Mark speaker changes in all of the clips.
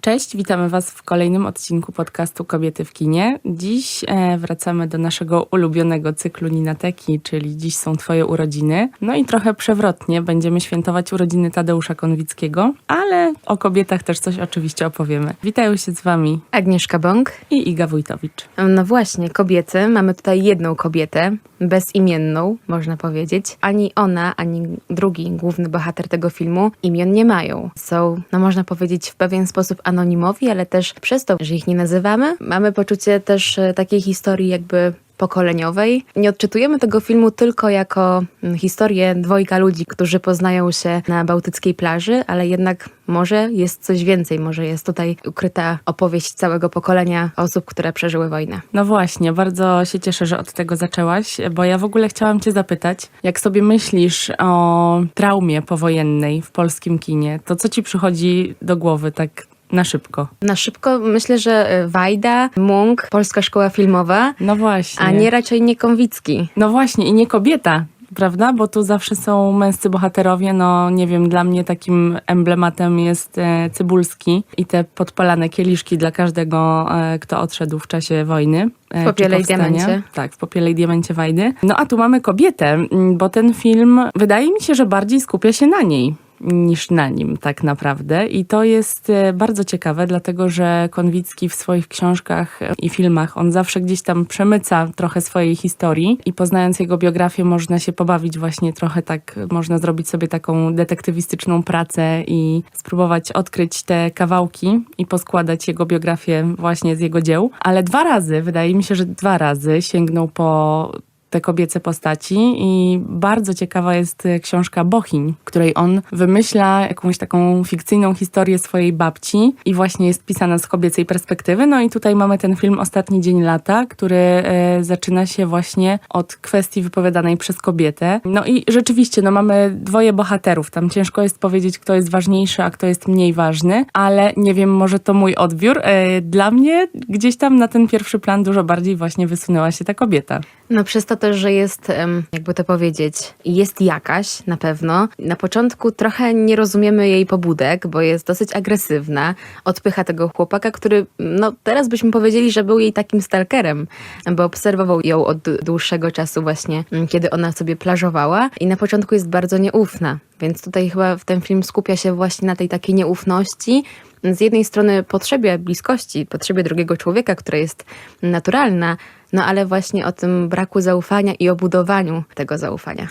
Speaker 1: Cześć, witamy Was w kolejnym odcinku podcastu Kobiety w kinie. Dziś e, wracamy do naszego ulubionego cyklu Ninateki, czyli Dziś są Twoje urodziny. No i trochę przewrotnie będziemy świętować urodziny Tadeusza Konwickiego, ale o kobietach też coś oczywiście opowiemy. Witają się z Wami
Speaker 2: Agnieszka Bąk.
Speaker 1: i Iga Wójtowicz.
Speaker 2: No właśnie, kobiety. Mamy tutaj jedną kobietę, bezimienną, można powiedzieć. Ani ona, ani drugi główny bohater tego filmu imion nie mają. Są, no można powiedzieć, w pewien sposób anonimowi, ale też przez to, że ich nie nazywamy, mamy poczucie też e, takiej historii jakby pokoleniowej. Nie odczytujemy tego filmu tylko jako mm, historię dwojga ludzi, którzy poznają się na bałtyckiej plaży, ale jednak może jest coś więcej, może jest tutaj ukryta opowieść całego pokolenia osób, które przeżyły wojnę.
Speaker 1: No właśnie, bardzo się cieszę, że od tego zaczęłaś, bo ja w ogóle chciałam Cię zapytać, jak sobie myślisz o traumie powojennej w polskim kinie, to co Ci przychodzi do głowy tak na szybko?
Speaker 2: Na szybko myślę, że e, Wajda, Munk, Polska Szkoła Filmowa,
Speaker 1: No właśnie.
Speaker 2: a nie raczej nie Konwicki.
Speaker 1: No właśnie, i nie kobieta, prawda? Bo tu zawsze są męscy bohaterowie. No nie wiem, dla mnie takim emblematem jest e, Cybulski i te podpalane kieliszki dla każdego, e, kto odszedł w czasie wojny. e,
Speaker 2: W Popiele i. Diamencie.
Speaker 1: Tak, w Popiele i Diamencie Wajdy. No a tu mamy kobietę, bo ten film wydaje mi się, że bardziej skupia się na niej niż na nim tak naprawdę. I to jest e, bardzo ciekawe, dlatego że Konwicki w swoich książkach e, i filmach, on zawsze gdzieś tam przemyca trochę swojej historii i poznając jego biografię można się pobawić właśnie trochę tak, można zrobić sobie taką detektywistyczną pracę i spróbować odkryć te kawałki i poskładać jego biografię właśnie z jego dzieł. Ale dwa razy, wydaje mi się, że dwa razy sięgnął po te kobiece postaci i bardzo ciekawa jest e, książka Bochiń, w której on wymyśla jakąś taką fikcyjną historię swojej babci i właśnie jest pisana z kobiecej perspektywy. No i tutaj mamy ten film Ostatni dzień lata, który e, zaczyna się właśnie od kwestii wypowiadanej przez kobietę. No i rzeczywiście, no mamy dwoje bohaterów. Tam ciężko jest powiedzieć, kto jest ważniejszy, a kto jest mniej ważny, ale nie wiem, może to mój odbiór. E, Dla mnie gdzieś tam na ten pierwszy plan dużo bardziej właśnie wysunęła się ta kobieta.
Speaker 2: No przez to też, że jest, jakby to powiedzieć, jest jakaś na pewno. Na początku trochę nie rozumiemy jej pobudek, bo jest dosyć agresywna. Odpycha tego chłopaka, który, no teraz byśmy powiedzieli, że był jej takim stalkerem, bo obserwował ją od dłuższego czasu właśnie, mm, kiedy ona sobie plażowała i na początku jest bardzo nieufna. Więc tutaj chyba w ten film skupia się właśnie na tej takiej nieufności, z jednej strony potrzebie bliskości, potrzebie drugiego człowieka, która jest naturalna, no ale właśnie o tym braku zaufania i o budowaniu tego zaufania.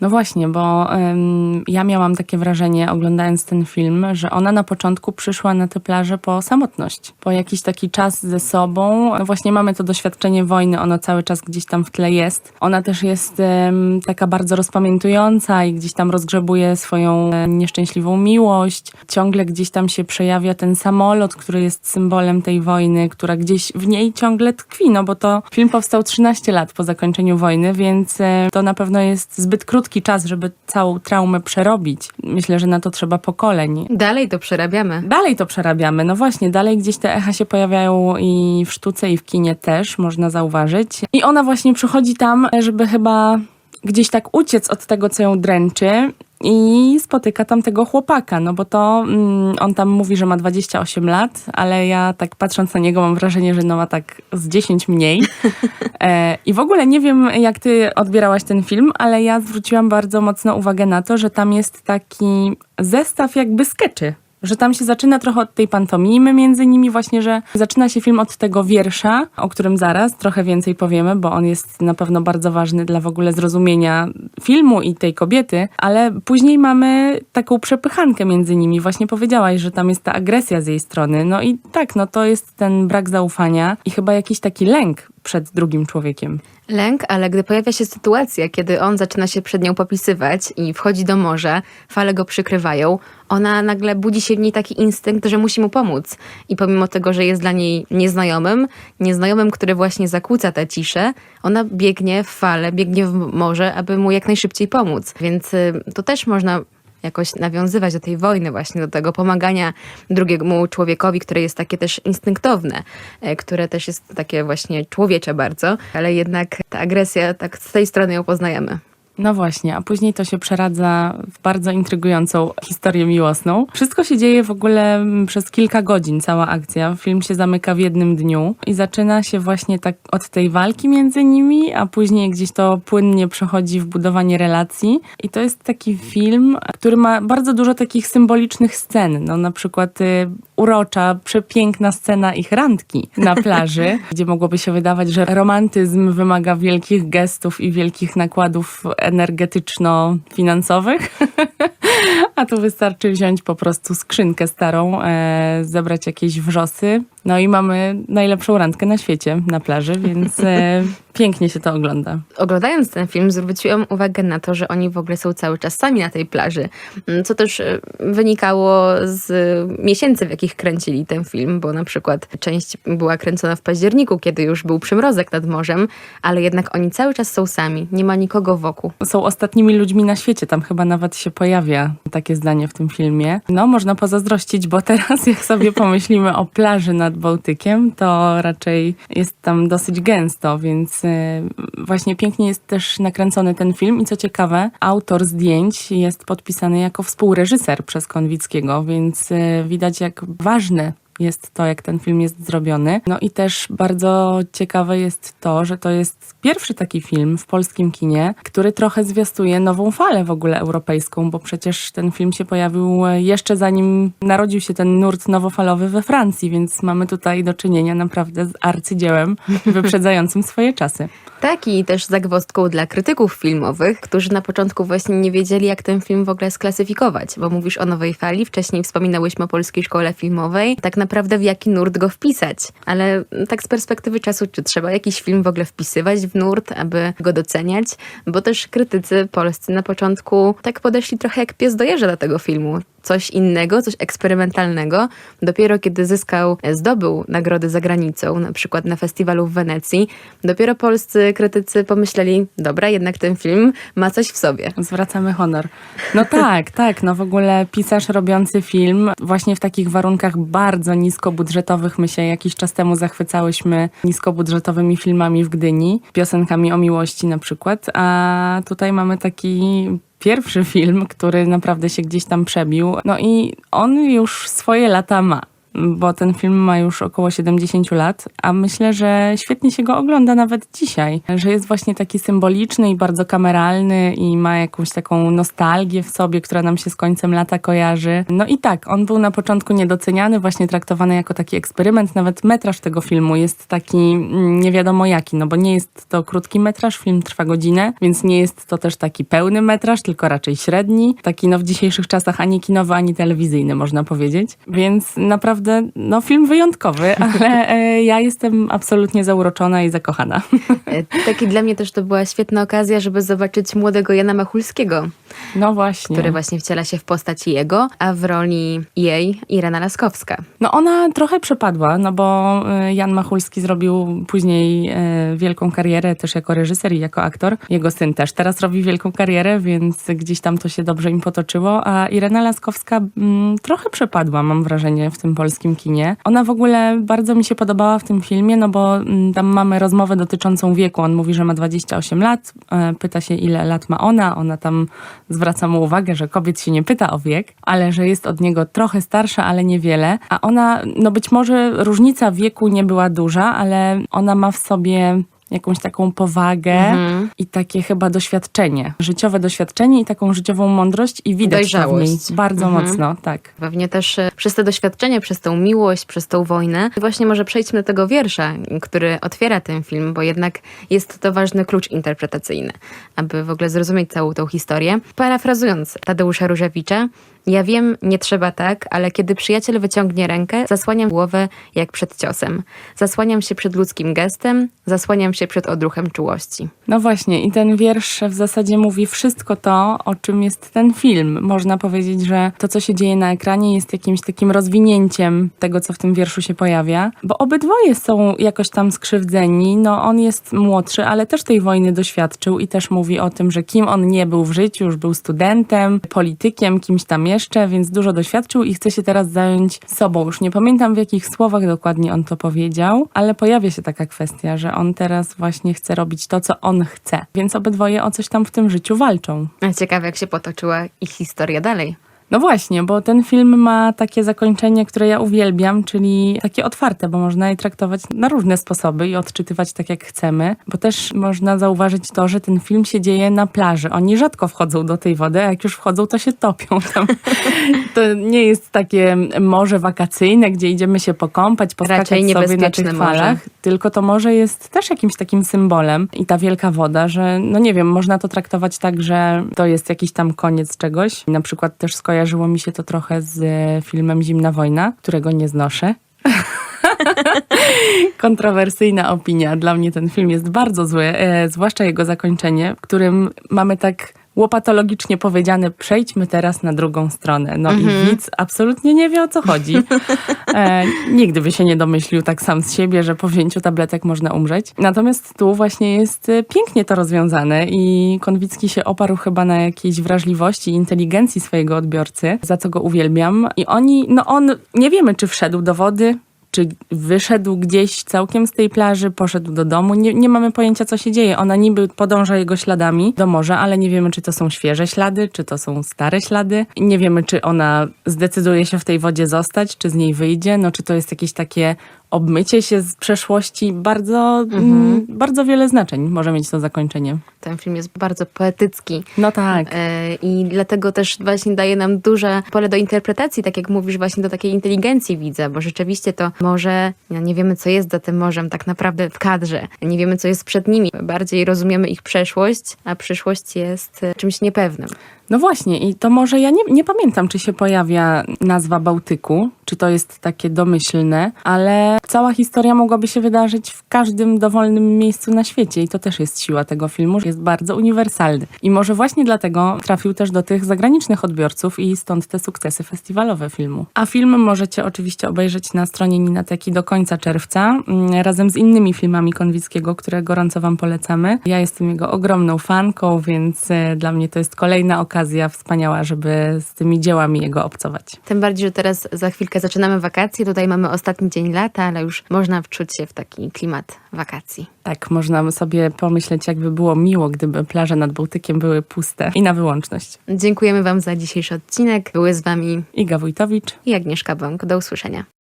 Speaker 1: No właśnie, bo ym, ja miałam takie wrażenie, oglądając ten film, że ona na początku przyszła na tę plażę po samotność, po jakiś taki czas ze sobą. Właśnie mamy to doświadczenie wojny, ono cały czas gdzieś tam w tle jest. Ona też jest ym, taka bardzo rozpamiętująca i gdzieś tam rozgrzebuje swoją nieszczęśliwą miłość. Ciągle gdzieś tam się przejawia ten samolot, który jest symbolem tej wojny, która gdzieś w niej ciągle tkwi, no bo to film powstał 13 lat po zakończeniu wojny, więc to na pewno jest zbyt krótki czas, żeby całą traumę przerobić. Myślę, że na to trzeba pokoleń.
Speaker 2: Dalej to przerabiamy.
Speaker 1: Dalej to przerabiamy, no właśnie, dalej gdzieś te echa się pojawiają i w sztuce, i w kinie też, można zauważyć. I ona właśnie przychodzi tam, żeby chyba gdzieś tak uciec od tego, co ją dręczy i spotyka tam tego chłopaka, no bo to mm, on tam mówi, że ma 28 lat, ale ja tak patrząc na niego mam wrażenie, że no ma tak z 10 mniej. E, I w ogóle nie wiem, jak ty odbierałaś ten film, ale ja zwróciłam bardzo mocno uwagę na to, że tam jest taki zestaw jakby skeczy. Że tam się zaczyna trochę od tej pantomimy między nimi, właśnie, że zaczyna się film od tego wiersza, o którym zaraz trochę więcej powiemy, bo on jest na pewno bardzo ważny dla w ogóle zrozumienia filmu i tej kobiety, ale później mamy taką przepychankę między nimi. Właśnie powiedziałaś, że tam jest ta agresja z jej strony. No i tak, no to jest ten brak zaufania i chyba jakiś taki lęk przed drugim człowiekiem.
Speaker 2: Lęk, ale gdy pojawia się sytuacja, kiedy on zaczyna się przed nią popisywać i wchodzi do morza, fale go przykrywają, ona nagle budzi się w niej taki instynkt, że musi mu pomóc. I pomimo tego, że jest dla niej nieznajomym, nieznajomym, który właśnie zakłóca tę ciszę, ona biegnie w fale, biegnie w morze, aby mu jak najszybciej pomóc. Więc y, to też można jakoś nawiązywać do tej wojny, właśnie do tego pomagania drugiemu człowiekowi, które jest takie też instynktowne, e, które też jest takie właśnie człowiecze bardzo, ale jednak ta agresja, tak z tej strony ją poznajemy.
Speaker 1: No właśnie, a później to się przeradza w bardzo intrygującą historię miłosną. Wszystko się dzieje w ogóle mm, przez kilka godzin, cała akcja. Film się zamyka w jednym dniu i zaczyna się właśnie tak od tej walki między nimi, a później gdzieś to płynnie przechodzi w budowanie relacji. I to jest taki film, który ma bardzo dużo takich symbolicznych scen. No na przykład y, urocza, przepiękna scena ich randki na plaży, gdzie mogłoby się wydawać, że romantyzm wymaga wielkich gestów i wielkich nakładów energetyczno-finansowych. A tu wystarczy wziąć po prostu skrzynkę starą, e, zebrać jakieś wrzosy. No i mamy najlepszą randkę na świecie na plaży, więc e, pięknie się to ogląda.
Speaker 2: Oglądając ten film, zwróciłam uwagę na to, że oni w ogóle są cały czas sami na tej plaży, Mm, co też e, wynikało z miesięcy, w jakich kręcili ten film, bo na przykład część była kręcona w październiku, kiedy już był przymrozek nad morzem, ale jednak oni cały czas są sami, nie ma nikogo wokół.
Speaker 1: Są ostatnimi ludźmi na świecie, tam chyba nawet się pojawia takie zdanie w tym filmie. No, można pozazdrościć, bo teraz jak sobie pomyślimy o plaży nad Bałtykiem, to raczej jest tam dosyć gęsto, więc y, właśnie pięknie jest też nakręcony ten film i co ciekawe, autor zdjęć jest podpisany jako współreżyser przez Konwickiego, więc y, widać jak ważny jest to, jak ten film jest zrobiony. No i też bardzo ciekawe jest to, że to jest pierwszy taki film w polskim kinie, który trochę zwiastuje nową falę w ogóle europejską, bo przecież ten film się pojawił jeszcze zanim narodził się ten nurt nowofalowy we Francji, więc mamy tutaj do czynienia naprawdę z arcydziełem wyprzedzającym swoje czasy.
Speaker 2: Tak, i też zagwozdką dla krytyków filmowych, którzy na początku właśnie nie wiedzieli, jak ten film w ogóle sklasyfikować, bo mówisz o nowej fali, wcześniej wspominałyśmy o Polskiej Szkole Filmowej, tak naprawdę w jaki nurt go wpisać. Ale tak z perspektywy czasu, czy trzeba jakiś film w ogóle wpisywać w nurt, aby go doceniać? Bo też krytycy polscy na początku tak podeszli trochę jak pies do jeża do tego filmu. Coś innego, coś eksperymentalnego. Dopiero kiedy zyskał, zdobył nagrody za granicą, na przykład na festiwalu w Wenecji, dopiero polscy krytycy pomyśleli, dobra, jednak ten film ma coś w sobie.
Speaker 1: Zwracamy honor. No tak, tak. No w ogóle pisarz robiący film właśnie w takich warunkach bardzo niskobudżetowych. My się jakiś czas temu zachwycałyśmy niskobudżetowymi filmami w Gdyni, piosenkami o miłości na przykład, a tutaj mamy taki pierwszy film, który naprawdę się gdzieś tam przebił. No i on już swoje lata ma. Bo ten film ma już około 70 lat, a myślę, że świetnie się go ogląda nawet dzisiaj. Że jest właśnie taki symboliczny i bardzo kameralny i ma jakąś taką nostalgię w sobie, która nam się z końcem lata kojarzy. No i tak, on był na początku niedoceniany, właśnie traktowany jako taki eksperyment. Nawet metraż tego filmu jest taki mm, nie wiadomo jaki, no bo nie jest to krótki metraż, film trwa godzinę, więc nie jest to też taki pełny metraż, tylko raczej średni. Taki no w dzisiejszych czasach ani kinowy, ani telewizyjny można powiedzieć. Więc naprawdę no film wyjątkowy, ale e, ja jestem absolutnie zauroczona i zakochana.
Speaker 2: E, Taki dla mnie też to była świetna okazja, żeby zobaczyć młodego Jana Machulskiego,
Speaker 1: No właśnie.
Speaker 2: który właśnie wciela się w postaci jego, a w roli jej Irena Laskowska.
Speaker 1: No ona trochę przepadła, no bo e, Jan Machulski zrobił później wielką karierę też jako reżyser i jako aktor. Jego syn też teraz robi wielką karierę, więc gdzieś tam to się dobrze im potoczyło, a Irena Laskowska mm, trochę przepadła, mam wrażenie, w tym polskim kinie. Ona w ogóle bardzo mi się podobała w tym filmie, no bo mm, tam mamy rozmowę dotyczącą wieku. On mówi, że ma 28 lat, e, pyta się ile lat ma ona, ona tam zwraca mu uwagę, że kobiet się nie pyta o wiek, ale że jest od niego trochę starsza, ale niewiele. A ona, no być może różnica wieku nie była duża, ale ona ma w sobie jakąś taką powagę i takie chyba doświadczenie, życiowe doświadczenie i taką życiową mądrość i widać to w niej bardzo mocno, tak.
Speaker 2: Pewnie też e, przez te doświadczenie, przez tą miłość, przez tą wojnę. I właśnie może przejdźmy do tego wiersza, który otwiera ten film, bo jednak jest to ważny klucz interpretacyjny, aby w ogóle zrozumieć całą tą historię. Parafrazując Tadeusza Różewicza, ja wiem, nie trzeba tak, ale kiedy przyjaciel wyciągnie rękę, zasłaniam głowę jak przed ciosem. Zasłaniam się przed ludzkim gestem, zasłaniam się przed odruchem czułości.
Speaker 1: No właśnie, i ten wiersz w zasadzie mówi wszystko to, o czym jest ten film. Można powiedzieć, że to, co się dzieje na ekranie, jest jakimś takim rozwinięciem tego, co w tym wierszu się pojawia, bo obydwoje są jakoś tam skrzywdzeni. No, on jest młodszy, ale też tej wojny doświadczył i też mówi o tym, że kim on nie był w życiu, już był studentem, politykiem, kimś tam jeszcze jeszcze, więc dużo doświadczył i chce się teraz zająć sobą. Już nie pamiętam w jakich słowach dokładnie on to powiedział, ale pojawia się taka kwestia, że on teraz właśnie chce robić to, co on chce. Więc obydwoje o coś tam w tym życiu walczą.
Speaker 2: Ciekawe, jak się potoczyła ich historia dalej.
Speaker 1: No właśnie, bo ten film ma takie zakończenie, które ja uwielbiam, czyli takie otwarte, bo można je traktować na różne sposoby i odczytywać tak jak chcemy, bo też można zauważyć to, że ten film się dzieje na plaży. Oni rzadko wchodzą do tej wody, a jak już wchodzą, to się topią tam. To nie jest takie morze wakacyjne, gdzie idziemy się pokąpać, poskakać sobie na tych
Speaker 2: morze.
Speaker 1: falach, tylko to morze jest też jakimś takim symbolem i ta wielka woda, że no nie wiem, można to traktować tak, że to jest jakiś tam koniec czegoś. Na przykład też skojarzyło mi się to trochę z e, filmem Zimna Wojna, którego nie znoszę. Kontrowersyjna opinia. Dla mnie ten film jest bardzo zły, e, zwłaszcza jego zakończenie, w którym mamy tak łopatologicznie powiedziane, przejdźmy teraz na drugą stronę. No i widz absolutnie nie wie o co chodzi. E, nigdy by się nie domyślił tak sam z siebie, że po wzięciu tabletek można umrzeć. Natomiast tu właśnie jest e, pięknie to rozwiązane i Konwicki się oparł chyba na jakiejś wrażliwości i inteligencji swojego odbiorcy, za co go uwielbiam. I oni, no on, nie wiemy czy wszedł do wody, czy wyszedł gdzieś całkiem z tej plaży, poszedł do domu. Nie, nie mamy pojęcia, co się dzieje. Ona niby podąża jego śladami do morza, ale nie wiemy, czy to są świeże ślady, czy to są stare ślady. Nie wiemy, czy ona zdecyduje się w tej wodzie zostać, czy z niej wyjdzie. No, czy to jest jakieś takie obmycie się z przeszłości. Bardzo, mm, bardzo wiele znaczeń może mieć to zakończenie.
Speaker 2: Ten film jest bardzo poetycki.
Speaker 1: No tak.
Speaker 2: E, I dlatego też właśnie daje nam duże pole do interpretacji, tak jak mówisz, właśnie do takiej inteligencji widza, bo rzeczywiście to morze, no nie wiemy, co jest za tym morzem tak naprawdę w kadrze. Nie wiemy, co jest przed nimi. Bardziej rozumiemy ich przeszłość, a przyszłość jest e, czymś niepewnym.
Speaker 1: No właśnie, i to może ja nie, nie pamiętam, czy się pojawia nazwa Bałtyku, czy to jest takie domyślne, ale cała historia mogłaby się wydarzyć w każdym dowolnym miejscu na świecie i to też jest siła tego filmu, jest bardzo uniwersalny. I może właśnie dlatego trafił też do tych zagranicznych odbiorców i stąd te sukcesy festiwalowe filmu. A film możecie oczywiście obejrzeć na stronie Ninateki do końca czerwca, mm, razem z innymi filmami Konwickiego, które gorąco wam polecamy. Ja jestem jego ogromną fanką, więc e, dla mnie to jest kolejna okazja wspaniała, żeby z tymi dziełami jego obcować.
Speaker 2: Tym bardziej, że teraz za chwilkę zaczynamy wakacje. Tutaj mamy ostatni dzień lata, ale już można wczuć się w taki klimat wakacji.
Speaker 1: Tak, można sobie pomyśleć, jakby było miło, gdyby plaże nad Bałtykiem były puste i na wyłączność.
Speaker 2: Dziękujemy Wam za dzisiejszy odcinek. Były z Wami
Speaker 1: Iga Wójtowicz.
Speaker 2: i Agnieszka Bąk. Do usłyszenia.